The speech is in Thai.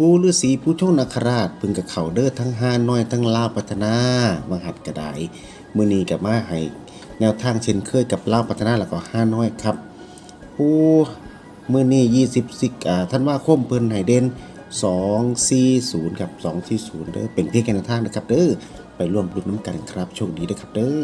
ปูฤาษีผู้โชคนาคราชพึ่งกับเขาเด้อทั้งห้าน้อยทั้งลาวพัฒนามาหัดกระไดมือนีกับมาให้แนวทางเช่นเคยกับลาวพัฒนาแล้วก็ห้าน้อยครับ ปูมือนียี่สิบสิกอ่านว่าคมเพิ่นไห้เด่นสองสี่ศูนย์ครับสองสี่ศูนย์เด้อเป็นเพียงแค่แนวทางนะครับเด้อไปร่วมลุ้นน้ำกันครับโชคดีนด้ครับเด้อ